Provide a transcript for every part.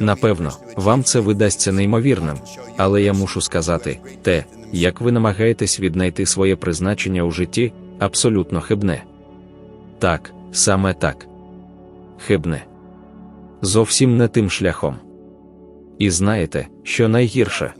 Напевно, вам це видасться неймовірним, але я мушу сказати, те, як ви намагаєтесь віднайти своє призначення у житті, абсолютно хибне. Так, саме так. Хибне. Зовсім не тим шляхом. І знаєте, що найгірше?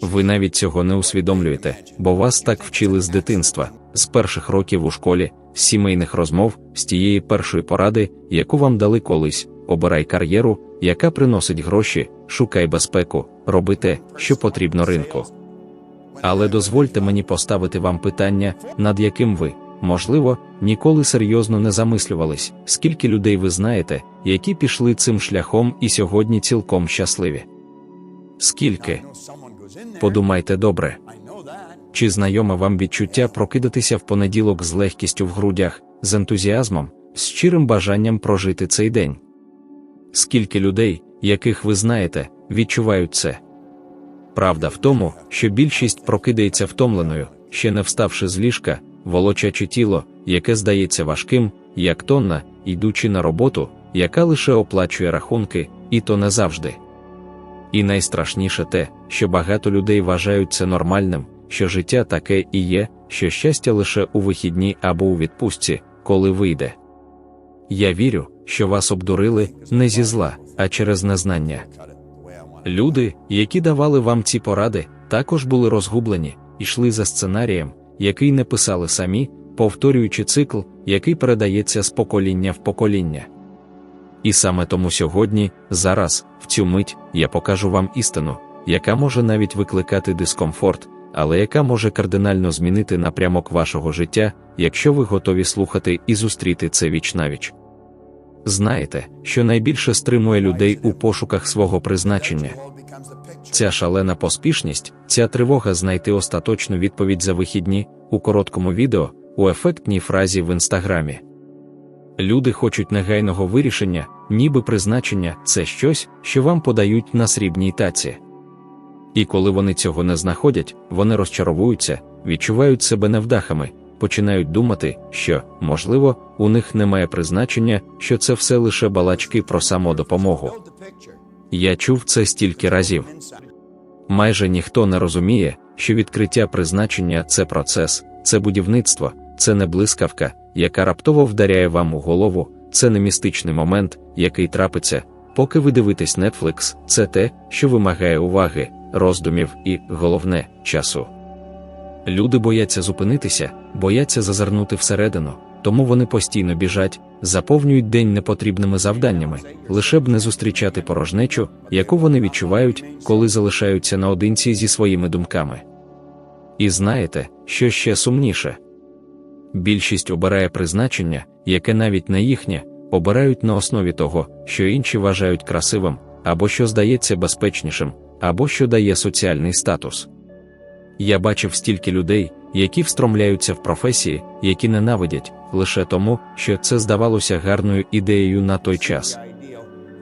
Ви навіть цього не усвідомлюєте, бо вас так вчили з дитинства, з перших років у школі, з сімейних розмов, з тієї першої поради, яку вам дали колись. Обирай кар'єру, яка приносить гроші, шукай безпеку, роби те, що потрібно ринку. Але дозвольте мені поставити вам питання, над яким ви, можливо, ніколи серйозно не замислювались, скільки людей ви знаєте, які пішли цим шляхом і сьогодні цілком щасливі. Скільки? Подумайте добре. Чи знайоме вам відчуття прокидатися в понеділок з легкістю в грудях, з ентузіазмом, з щирим бажанням прожити цей день? Скільки людей, яких ви знаєте, відчувають це? Правда в тому, що більшість прокидається втомленою, ще не вставши з ліжка, волочачи тіло, яке здається важким, як тонна, йдучи на роботу, яка лише оплачує рахунки, і то не завжди. І найстрашніше те, що багато людей вважають це нормальним, що життя таке і є, що щастя лише у вихідні або у відпустці, коли вийде. Я вірю, що вас обдурили не зі зла, а через незнання. Люди, які давали вам ці поради, також були розгублені, йшли за сценарієм, який не писали самі, повторюючи цикл, який передається з покоління в покоління. І саме тому сьогодні, зараз, в цю мить, я покажу вам істину, яка може навіть викликати дискомфорт, але яка може кардинально змінити напрямок вашого життя, якщо ви готові слухати і зустріти це віч-навіч. Знаєте, що найбільше стримує людей у пошуках свого призначення. Ця шалена поспішність, ця тривога знайти остаточну відповідь за вихідні у короткому відео, у ефектній фразі в інстаграмі. Люди хочуть негайного вирішення, ніби призначення це щось, що вам подають на срібній таці. І коли вони цього не знаходять, вони розчаровуються, відчувають себе невдахами, починають думати, що, можливо, у них немає призначення, що це все лише балачки про самодопомогу. Я чув це стільки разів. Майже ніхто не розуміє, що відкриття призначення це процес, це будівництво, це не блискавка, яка раптово вдаряє вам у голову, це не містичний момент, який трапиться, поки ви дивитесь Netflix, це те, що вимагає уваги, роздумів і, головне, часу. Люди бояться зупинитися, бояться зазирнути всередину, тому вони постійно біжать, заповнюють день непотрібними завданнями, лише б не зустрічати порожнечу, яку вони відчувають, коли залишаються наодинці зі своїми думками. І знаєте, що ще сумніше? Більшість обирає призначення, яке навіть не їхнє, обирають на основі того, що інші вважають красивим, або що здається безпечнішим, або що дає соціальний статус. Я бачив стільки людей, які встромляються в професії, які ненавидять, лише тому, що це здавалося гарною ідеєю на той час.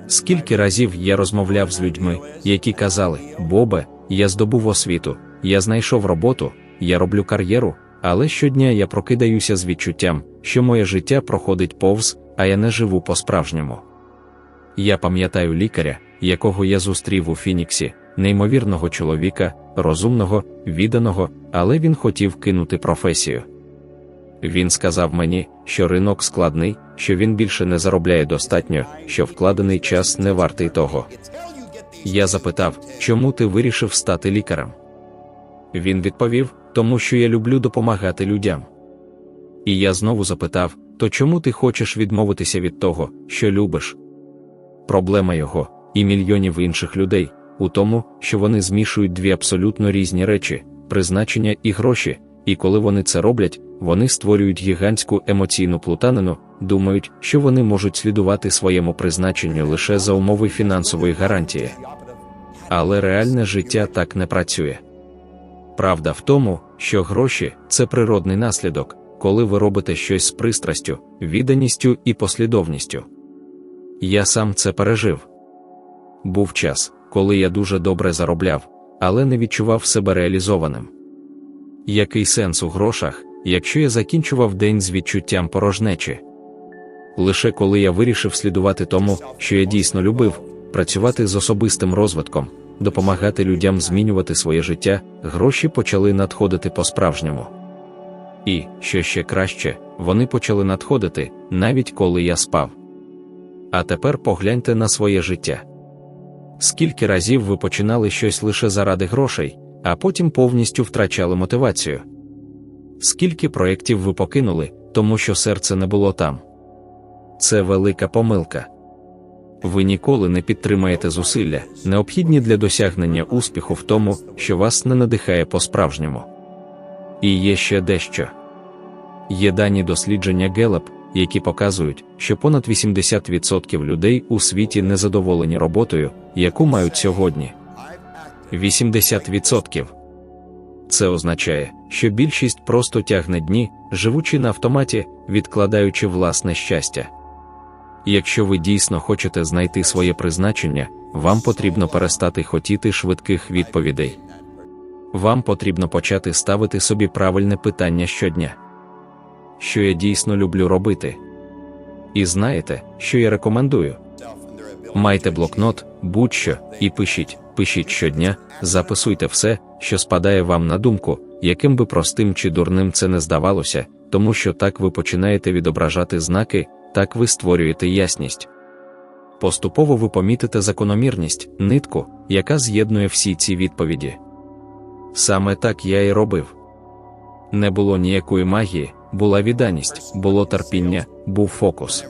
Скільки разів я розмовляв з людьми, які казали: Бобе, я здобув освіту, я знайшов роботу, я роблю кар'єру, але щодня я прокидаюся з відчуттям, що моє життя проходить повз, а я не живу по-справжньому. Я пам'ятаю лікаря, якого я зустрів у Фініксі, неймовірного чоловіка, розумного, відданого, але він хотів кинути професію. Він сказав мені, що ринок складний, що він більше не заробляє достатньо, що вкладений час не вартий того. Я запитав, чому ти вирішив стати лікарем? Він відповів, тому що я люблю допомагати людям. І я знову запитав: то чому ти хочеш відмовитися від того, що любиш? Проблема його і мільйонів інших людей у тому, що вони змішують дві абсолютно різні речі призначення і гроші, і коли вони це роблять, вони створюють гігантську емоційну плутанину, думають, що вони можуть слідувати своєму призначенню лише за умови фінансової гарантії. Але реальне життя так не працює. Правда в тому, що гроші це природний наслідок, коли ви робите щось з пристрастю, відданістю і послідовністю. Я сам це пережив. Був час, коли я дуже добре заробляв, але не відчував себе реалізованим. Який сенс у грошах, якщо я закінчував день з відчуттям порожнечі? Лише коли я вирішив слідувати тому, що я дійсно любив, працювати з особистим розвитком, допомагати людям змінювати своє життя, гроші почали надходити по-справжньому. І, що ще краще, вони почали надходити, навіть коли я спав. А тепер погляньте на своє життя. Скільки разів ви починали щось лише заради грошей, а потім повністю втрачали мотивацію? Скільки проєктів ви покинули, тому що серце не було там? Це велика помилка. Ви ніколи не підтримаєте зусилля, необхідні для досягнення успіху в тому, що вас не надихає по-справжньому. І є ще дещо. Є дані дослідження Гелеп, які показують, що понад 80% людей у світі незадоволені роботою, яку мають сьогодні. 80%. Це означає, що більшість просто тягне дні, живучи на автоматі, відкладаючи власне щастя. Якщо ви дійсно хочете знайти своє призначення, вам потрібно перестати хотіти швидких відповідей. Вам потрібно почати ставити собі правильне питання щодня. Що я дійсно люблю робити? І знаєте, що я рекомендую? Майте блокнот, будь-що, і пишіть, пишіть щодня, записуйте все, що спадає вам на думку, яким би простим чи дурним це не здавалося, тому що так ви починаєте відображати знаки, так ви створюєте ясність. Поступово ви помітите закономірність, нитку, яка з'єднує всі ці відповіді. Саме так я і робив. Не було ніякої магії, була відданість, було терпіння, був фокус.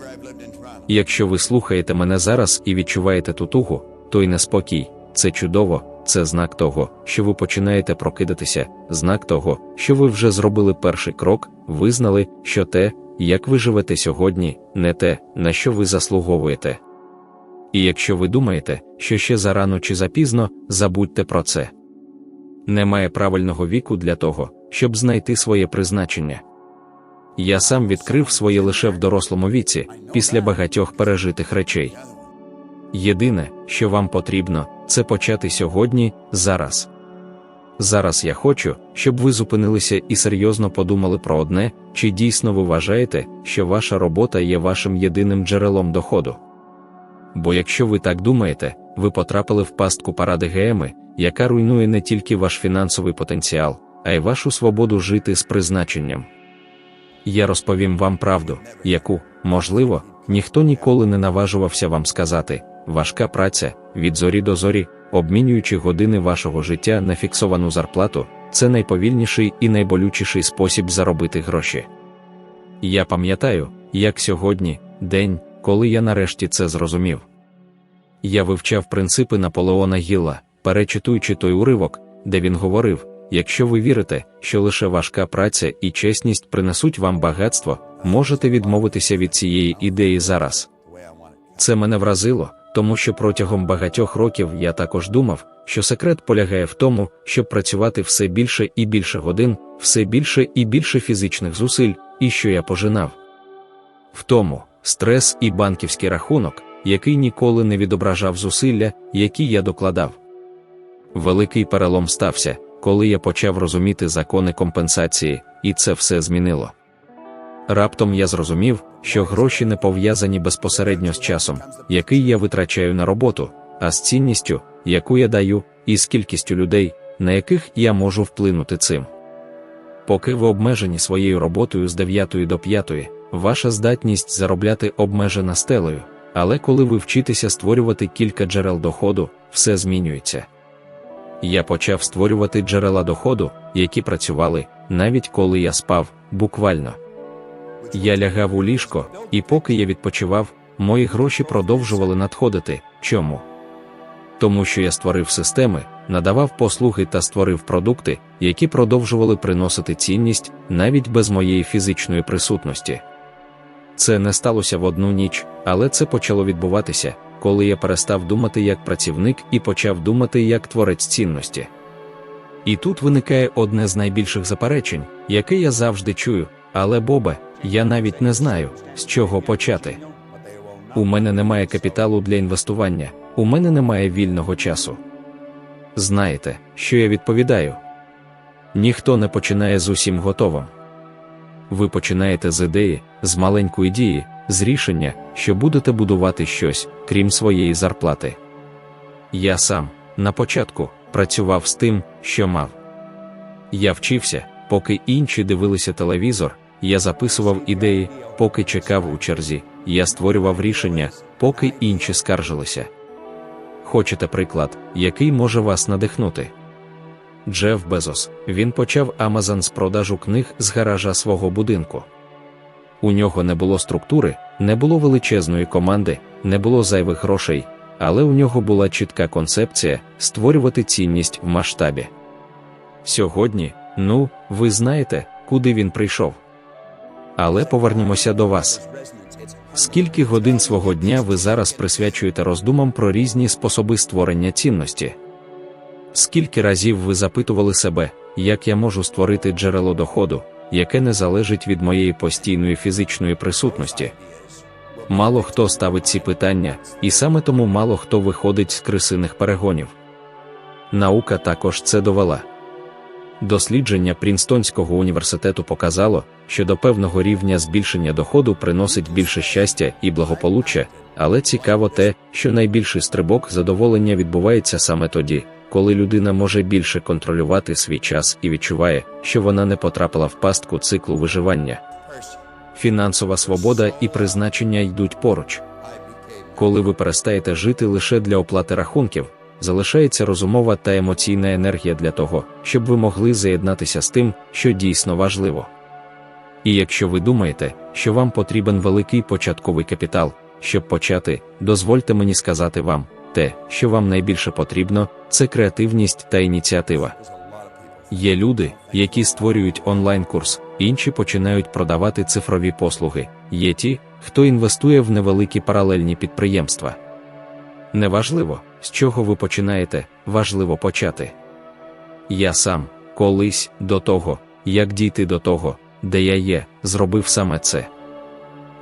Якщо ви слухаєте мене зараз і відчуваєте ту тугу, то й неспокій, це чудово, це знак того, що ви починаєте прокидатися, знак того, що ви вже зробили перший крок, визнали, що те, як ви живете сьогодні, не те, на що ви заслуговуєте. І якщо ви думаєте, що ще зарано чи запізно, забудьте про це. Немає правильного віку для того, щоб знайти своє призначення. Я сам відкрив своє лише в дорослому віці, після багатьох пережитих речей. Єдине, що вам потрібно, це почати сьогодні, зараз. Зараз я хочу, щоб ви зупинилися і серйозно подумали про одне, чи дійсно ви вважаєте, що ваша робота є вашим єдиним джерелом доходу. Бо якщо ви так думаєте, ви потрапили в пастку паради ГМи, яка руйнує не тільки ваш фінансовий потенціал, а й вашу свободу жити з призначенням. Я розповім вам правду, яку, можливо, ніхто ніколи не наважувався вам сказати важка праця від зорі до зорі, обмінюючи години вашого життя на фіксовану зарплату, це найповільніший і найболючіший спосіб заробити гроші. Я пам'ятаю, як сьогодні, день, коли я нарешті це зрозумів. Я вивчав принципи Наполеона Гілла, перечитуючи той уривок, де він говорив: якщо ви вірите, що лише важка праця і чесність принесуть вам багатство, можете відмовитися від цієї ідеї зараз. Це мене вразило, тому що протягом багатьох років я також думав, що секрет полягає в тому, щоб працювати все більше і більше годин, все більше і більше фізичних зусиль, і що я пожинав. В тому стрес і банківський рахунок, який ніколи не відображав зусилля, які я докладав. Великий перелом стався, коли я почав розуміти закони компенсації, і це все змінило. Раптом я зрозумів, що гроші не пов'язані безпосередньо з часом, який я витрачаю на роботу, а з цінністю, яку я даю, і з кількістю людей, на яких я можу вплинути цим. Поки ви обмежені своєю роботою з 9 до 5, ваша здатність заробляти обмежена стелею, але коли ви вчитеся створювати кілька джерел доходу, все змінюється. Я почав створювати джерела доходу, які працювали, навіть коли я спав, буквально. Я лягав у ліжко, і поки я відпочивав, мої гроші продовжували надходити. Чому? Тому що я створив системи, надавав послуги та створив продукти, які продовжували приносити цінність навіть без моєї фізичної присутності. Це не сталося в одну ніч, але це почало відбуватися, коли я перестав думати як працівник і почав думати як творець цінності. І тут виникає одне з найбільших заперечень, яке я завжди чую, але Бобе, я навіть не знаю, з чого почати. У мене немає капіталу для інвестування, у мене немає вільного часу. Знаєте, що я відповідаю? Ніхто не починає з усім готовим. Ви починаєте з ідеї, з маленької дії, з рішення, що будете будувати щось, крім своєї зарплати. Я сам, на початку, працював з тим, що мав. Я вчився, поки інші дивилися телевізор, я записував ідеї, поки чекав у черзі, я створював рішення, поки інші скаржилися. Хочете приклад, який може вас надихнути? Джеф Безос, він почав Амазон з продажу книг з гаража свого будинку. У нього не було структури, не було величезної команди, не було зайвих грошей, але у нього була чітка концепція створювати цінність в масштабі. Сьогодні, ну, ви знаєте, куди він прийшов. Але повернімося до вас. Скільки годин свого дня ви зараз присвячуєте роздумам про різні способи створення цінності? Скільки разів ви запитували себе, як я можу створити джерело доходу, яке не залежить від моєї постійної фізичної присутності? Мало хто ставить ці питання, і саме тому мало хто виходить з крисиних перегонів. Наука також це довела. Дослідження Прінстонського університету показало, що до певного рівня збільшення доходу приносить більше щастя і благополуччя, але цікаво те, що найбільший стрибок задоволення відбувається саме тоді, коли людина може більше контролювати свій час і відчуває, що вона не потрапила в пастку циклу виживання. Фінансова свобода і призначення йдуть поруч. Коли ви перестаєте жити лише для оплати рахунків, залишається розумова та емоційна енергія для того, щоб ви могли заєднатися з тим, що дійсно важливо. І якщо ви думаєте, що вам потрібен великий початковий капітал, щоб почати, дозвольте мені сказати вам, те, що вам найбільше потрібно, це креативність та ініціатива. Є люди, які створюють онлайн-курс, інші починають продавати цифрові послуги, є ті, хто інвестує в невеликі паралельні підприємства. Неважливо, з чого ви починаєте, важливо почати. Я сам, колись, до того, як дійти до того, де я є, зробив саме це.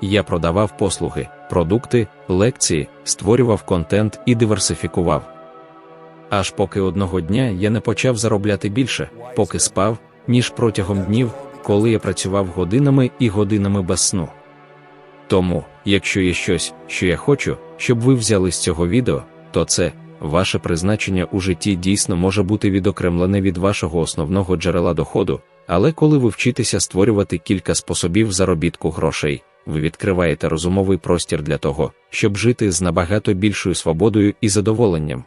Я продавав послуги, продукти, лекції, створював контент і диверсифікував. Аж поки одного дня я не почав заробляти більше, поки спав, ніж протягом днів, коли я працював годинами і годинами без сну. Тому, якщо є щось, що я хочу, щоб ви взяли з цього відео, то це ваше призначення у житті дійсно може бути відокремлене від вашого основного джерела доходу, але коли ви вчитеся створювати кілька способів заробітку грошей, ви відкриваєте розумовий простір для того, щоб жити з набагато більшою свободою і задоволенням.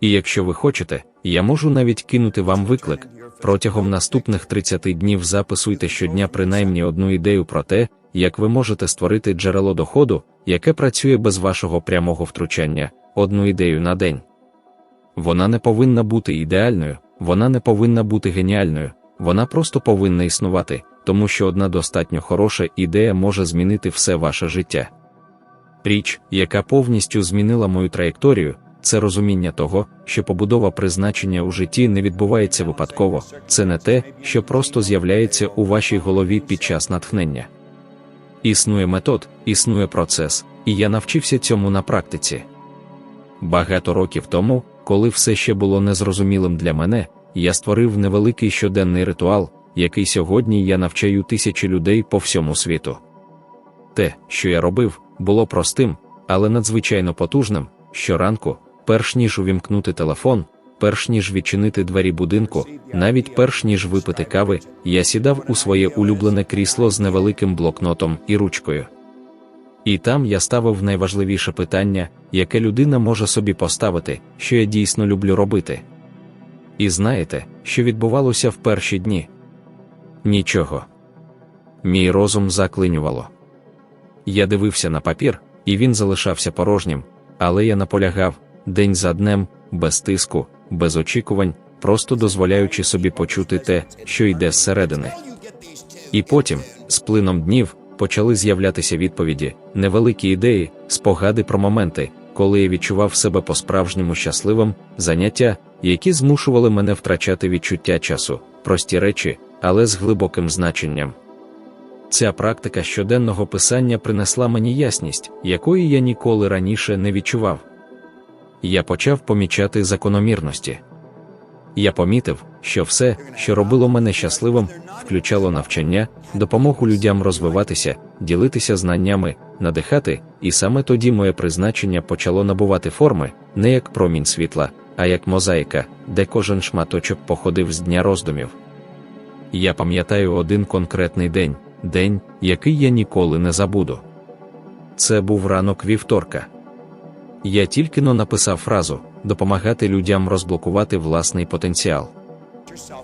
І якщо ви хочете, я можу навіть кинути вам виклик. Протягом наступних 30 днів записуйте щодня принаймні одну ідею про те, як ви можете створити джерело доходу, яке працює без вашого прямого втручання, одну ідею на день. Вона не повинна бути ідеальною, вона не повинна бути геніальною, вона просто повинна існувати, тому що одна достатньо хороша ідея може змінити все ваше життя. Річ, яка повністю змінила мою траєкторію, це розуміння того, що побудова призначення у житті не відбувається випадково, це не те, що просто з'являється у вашій голові під час натхнення. Існує метод, існує процес, і я навчився цьому на практиці. Багато років тому, коли все ще було незрозумілим для мене, я створив невеликий щоденний ритуал, який сьогодні я навчаю тисячі людей по всьому світу. Те, що я робив, було простим, але надзвичайно потужним. Щоранку, перш ніж увімкнути телефон, перш ніж відчинити двері будинку, навіть перш ніж випити кави, я сідав у своє улюблене крісло з невеликим блокнотом і ручкою. І там я ставив найважливіше питання, яке людина може собі поставити, що я дійсно люблю робити. І знаєте, що відбувалося в перші дні? Нічого. Мій розум заклинювало. Я дивився на папір, і він залишався порожнім, але я наполягав день за днем, без тиску, без очікувань, просто дозволяючи собі почути те, що йде зсередини. І потім, з плином днів, почали з'являтися відповіді, невеликі ідеї, спогади про моменти, коли я відчував себе по-справжньому щасливим, заняття, які змушували мене втрачати відчуття часу, прості речі, але з глибоким значенням. Ця практика щоденного писання принесла мені ясність, якої я ніколи раніше не відчував. Я почав помічати закономірності. Я помітив, що все, що робило мене щасливим, включало навчання, допомогу людям розвиватися, ділитися знаннями, надихати, і саме тоді моє призначення почало набувати форми не як промінь світла, а як мозаїка, де кожен шматочок походив з дня роздумів. Я пам'ятаю один конкретний день, день, який я ніколи не забуду. Це був ранок вівторка. Я тільки но написав фразу допомагати людям розблокувати власний потенціал.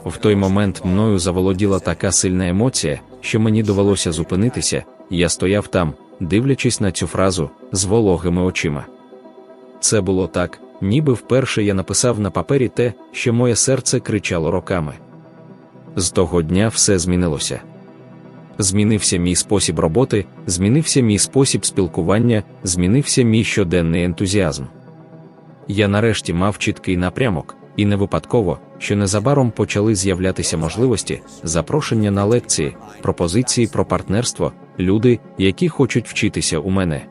В той момент мною заволоділа така сильна емоція, що мені довелося зупинитися, я стояв там, дивлячись на цю фразу з вологими очима. Це було так, ніби вперше я написав на папері те, що моє серце кричало роками. З того дня все змінилося. Змінився мій спосіб роботи, змінився мій спосіб спілкування, змінився мій щоденний ентузіазм. Я нарешті мав чіткий напрямок, і не випадково, що незабаром почали з'являтися можливості, запрошення на лекції, пропозиції про партнерство, люди, які хочуть вчитися у мене.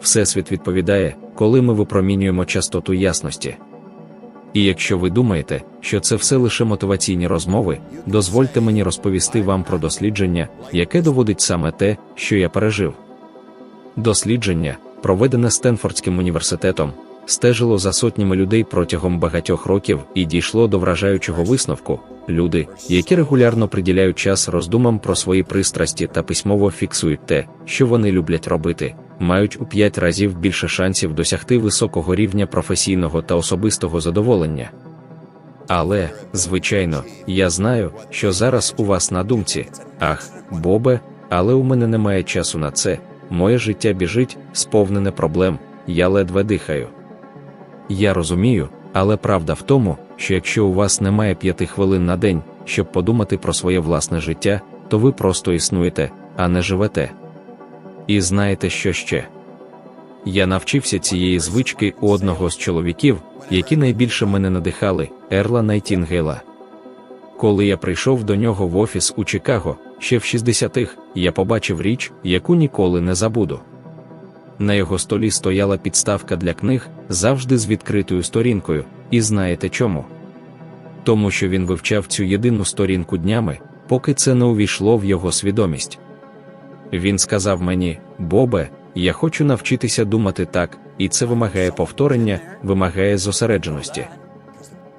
Всесвіт відповідає, коли ми випромінюємо частоту ясності. І якщо ви думаєте, що це все лише мотиваційні розмови, дозвольте мені розповісти вам про дослідження, яке доводить саме те, що я пережив. Дослідження, проведене Стенфордським університетом, стежило за сотнями людей протягом багатьох років і дійшло до вражаючого висновку. Люди, які регулярно приділяють час роздумам про свої пристрасті та письмово фіксують те, що вони люблять робити, мають у п'ять разів більше шансів досягти високого рівня професійного та особистого задоволення. Але, звичайно, я знаю, що зараз у вас на думці ах, Бобе, але у мене немає часу на це, моє життя біжить, сповнене проблем, я ледве дихаю. Я розумію, але правда в тому, що якщо у вас немає п'яти хвилин на день, щоб подумати про своє власне життя, то ви просто існуєте, а не живете. І знаєте, що ще? Я навчився цієї звички у одного з чоловіків, які найбільше мене надихали, Ерла Найтінгейла. Коли я прийшов до нього в офіс у Чикаго, ще в 60-х, я побачив річ, яку ніколи не забуду. На його столі стояла підставка для книг завжди з відкритою сторінкою, і знаєте чому? Тому що він вивчав цю єдину сторінку днями, поки це не увійшло в його свідомість. Він сказав мені, Бобе, я хочу навчитися думати так, і це вимагає повторення, вимагає зосередженості.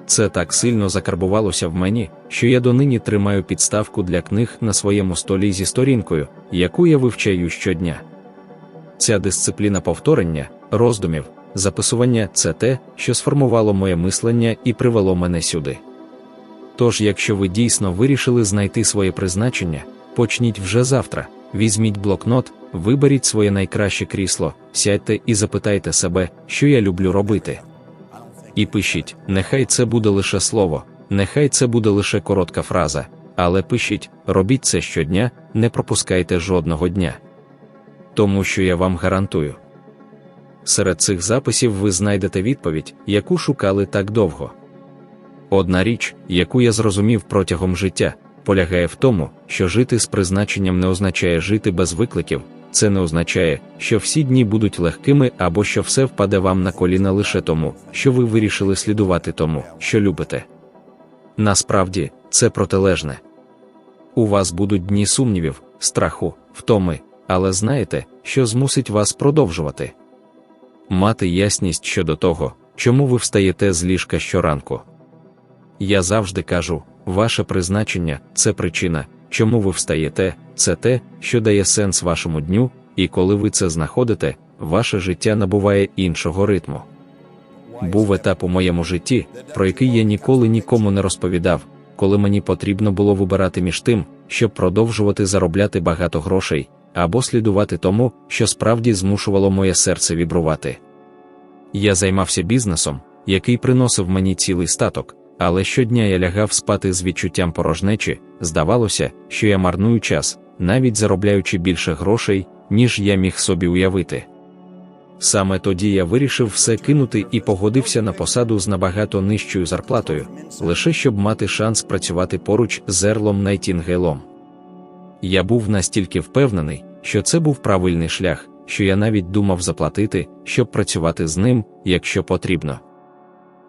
Це так сильно закарбувалося в мені, що я донині тримаю підставку для книг на своєму столі зі сторінкою, яку я вивчаю щодня. Ця дисципліна повторення, роздумів, записування це те, що сформувало моє мислення і привело мене сюди. Тож, якщо ви дійсно вирішили знайти своє призначення, почніть вже завтра, візьміть блокнот, виберіть своє найкраще крісло, сядьте і запитайте себе, що я люблю робити. І пишіть, нехай це буде лише слово, нехай це буде лише коротка фраза, але пишіть, робіть це щодня, не пропускайте жодного дня. Тому що я вам гарантую. Серед цих записів ви знайдете відповідь, яку шукали так довго. Одна річ, яку я зрозумів протягом життя, полягає в тому, що жити з призначенням не означає жити без викликів, це не означає, що всі дні будуть легкими або що все впаде вам на коліна лише тому, що ви вирішили слідувати тому, що любите. Насправді, це протилежне. У вас будуть дні сумнівів, страху, втоми, але знаєте, що змусить вас продовжувати мати ясність щодо того, чому ви встаєте з ліжка щоранку. Я завжди кажу, ваше призначення це причина, чому ви встаєте, це те, що дає сенс вашому дню, і коли ви це знаходите, ваше життя набуває іншого ритму. Був етап у моєму житті, про який я ніколи нікому не розповідав, коли мені потрібно було вибирати між тим, щоб продовжувати заробляти багато грошей, або слідувати тому, що справді змушувало моє серце вібрувати. Я займався бізнесом, який приносив мені цілий статок, але щодня я лягав спати з відчуттям порожнечі, здавалося, що я марную час, навіть заробляючи більше грошей, ніж я міг собі уявити. Саме тоді я вирішив все кинути і погодився на посаду з набагато нижчою зарплатою, лише щоб мати шанс працювати поруч з Ерлом Найтінгелом. Я був настільки впевнений, що це був правильний шлях, що я навіть думав заплатити, щоб працювати з ним, якщо потрібно.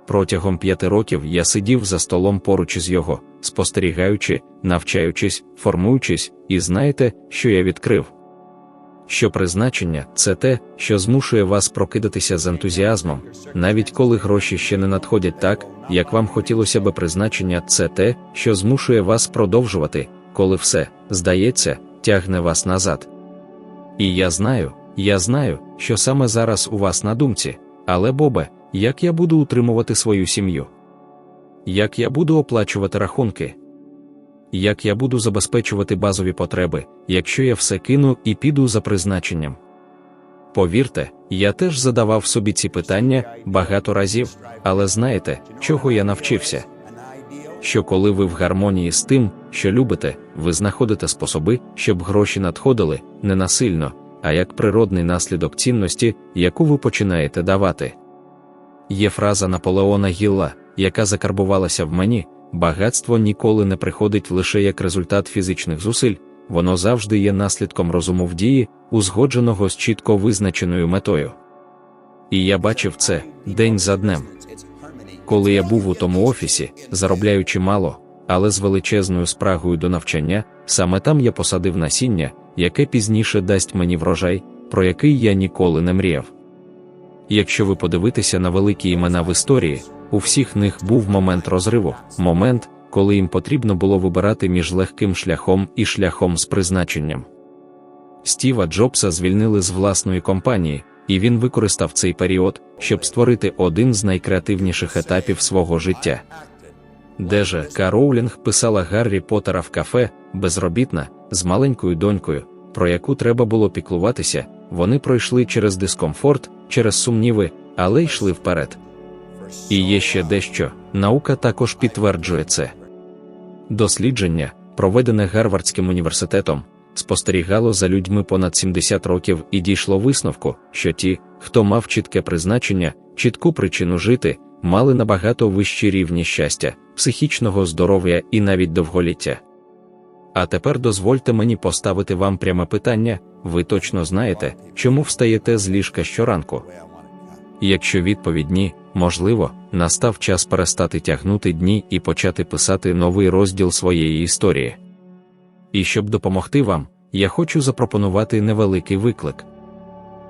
Протягом п'яти років я сидів за столом поруч із його, спостерігаючи, навчаючись, формуючись, і знаєте, що я відкрив? що призначення це те, що змушує вас прокидатися з ентузіазмом, навіть коли гроші ще не надходять так, як вам хотілося би призначення, це те, що змушує вас продовжувати, коли все, здається, тягне вас назад. І я знаю, я знаю, що саме зараз у вас на думці, але Бобе, як я буду утримувати свою сім'ю? Як я буду оплачувати рахунки? Як я буду забезпечувати базові потреби, якщо я все кину і піду за призначенням? Повірте, я теж задавав собі ці питання багато разів, але знаєте, чого я навчився? Що коли ви в гармонії з тим, що любите, ви знаходите способи, щоб гроші надходили не насильно, а як природний наслідок цінності, яку ви починаєте давати. Є фраза Наполеона Гілла, яка закарбувалася в мені. Багатство ніколи не приходить лише як результат фізичних зусиль, воно завжди є наслідком розуму в дії, узгодженого з чітко визначеною метою. І я бачив це день за днем. Коли я був у тому офісі, заробляючи мало, але з величезною спрагою до навчання, саме там я посадив насіння, яке пізніше дасть мені врожай, про який я ніколи не мріяв. Якщо ви подивитеся на великі імена в історії, у всіх них був момент розриву, момент, коли їм потрібно було вибирати між легким шляхом і шляхом з призначенням. Стіва Джобса звільнили з власної компанії, і він використав цей період, щоб створити один з найкреативніших етапів свого життя. Де же К. Роулінг писала Гаррі Поттера в кафе, безробітна, з маленькою донькою, про яку треба було піклуватися, вони пройшли через дискомфорт, через сумніви, але йшли вперед. І є ще дещо, наука також підтверджує це. Дослідження, проведене Гарвардським університетом, спостерігало за людьми понад 70 років і дійшло висновку, що ті, хто мав чітке призначення, чітку причину жити, мали набагато вищі рівні щастя, психічного здоров'я і навіть довголіття. А тепер дозвольте мені поставити вам пряме питання: ви точно знаєте, чому встаєте з ліжка щоранку? Якщо відповідь ні, можливо, настав час перестати тягнути дні і почати писати новий розділ своєї історії. І щоб допомогти вам, я хочу запропонувати невеликий виклик.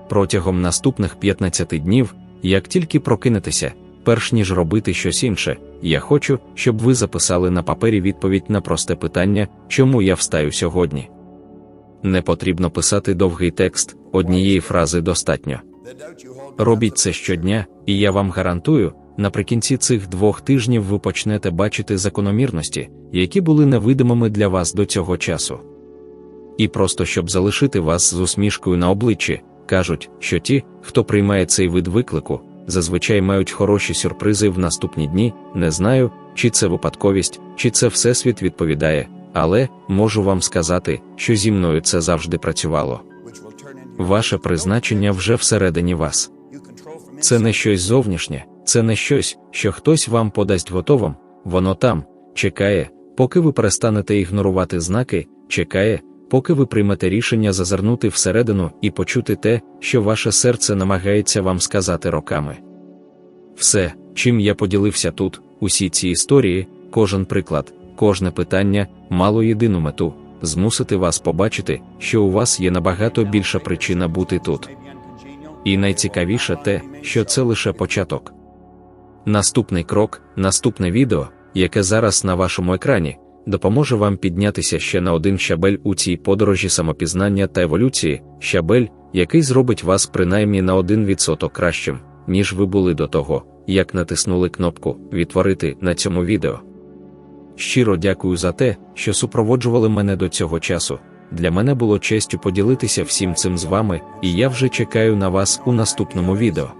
Протягом наступних 15 днів, як тільки прокинетеся, перш ніж робити щось інше, я хочу, щоб ви записали на папері відповідь на просте питання, чому я встаю сьогодні. Не потрібно писати довгий текст, однієї фрази достатньо. Робіть це щодня, і я вам гарантую, наприкінці цих двох тижнів ви почнете бачити закономірності, які були невидимими для вас до цього часу. І просто щоб залишити вас з усмішкою на обличчі, кажуть, що ті, хто приймає цей вид виклику, зазвичай мають хороші сюрпризи в наступні дні. Не знаю, чи це випадковість, чи це всесвіт відповідає, але можу вам сказати, що зі мною це завжди працювало. Ваше призначення вже всередині вас. Це не щось зовнішнє, це не щось, що хтось вам подасть готовим, воно там, чекає, поки ви перестанете ігнорувати знаки, чекає, поки ви приймете рішення зазирнути всередину і почути те, що ваше серце намагається вам сказати роками. Все, чим я поділився тут, усі ці історії, кожен приклад, кожне питання, мало єдину мету змусити вас побачити, що у вас є набагато більша причина бути тут. І найцікавіше те, що це лише початок. Наступний крок, наступне відео, яке зараз на вашому екрані, допоможе вам піднятися ще на один щабель у цій подорожі самопізнання та еволюції, щабель, який зробить вас принаймні на 1% кращим, ніж ви були до того, як натиснули кнопку Відтворити на цьому відео. Щиро дякую за те, що супроводжували мене до цього часу. Для мене було честю поділитися всім цим з вами, і я вже чекаю на вас у наступному відео.